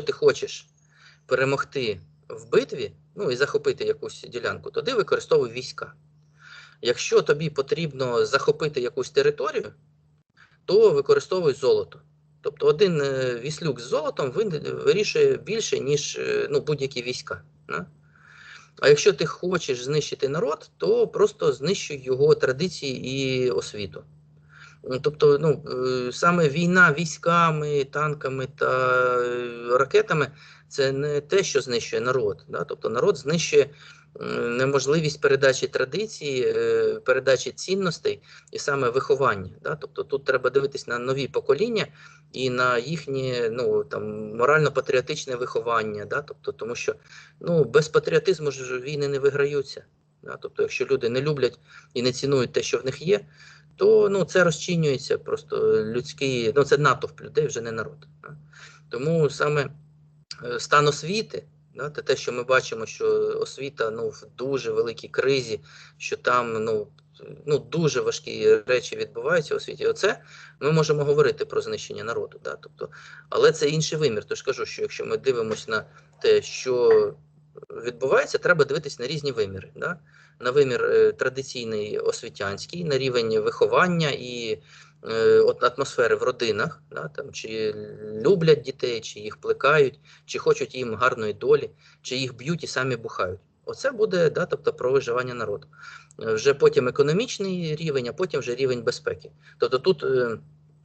ти хочеш перемогти в битві, ну і захопити якусь ділянку, тоді використовуй війська. Якщо тобі потрібно захопити якусь територію, то використовуй золото. Тобто один е, віслюк з золотом вирішує більше, ніж е, ну, будь-які війська. Да? А якщо ти хочеш знищити народ, то просто знищуй його традиції і освіту. Тобто, ну, е, саме війна військами, танками та е, ракетами це не те, що знищує народ. Да? Тобто народ знищує неможливість передачі традицій, е, передачі цінностей і саме виховання. Да? Тобто тут треба дивитись на нові покоління і на їхнє ну, морально-патріотичне виховання. Да? Тобто, тому що ну, без патріотизму ж війни не виграються. Да? Тобто, якщо люди не люблять і не цінують те, що в них є, то ну, це розчинюється просто людський, ну це натовп людей, вже не народ. Да? Тому саме е, стан освіти, да, те, що ми бачимо, що освіта ну, в дуже великій кризі, що там ну, ну, дуже важкі речі відбуваються у освіті. Оце ми можемо говорити про знищення народу. Да? Тобто, але це інший вимір. Тож кажу, що якщо ми дивимося на те, що відбувається, треба дивитись на різні виміри. Да? На вимір е, традиційний освітянський, на рівень виховання і е, атмосфери в родинах, да? там, чи люблять дітей, чи їх плекають, чи хочуть їм гарної долі, чи їх б'ють і самі бухають. Оце буде да, тобто, про виживання народу. Вже потім економічний рівень, а потім вже рівень безпеки. Тобто тут е,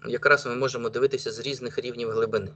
якраз ми можемо дивитися з різних рівнів глибини.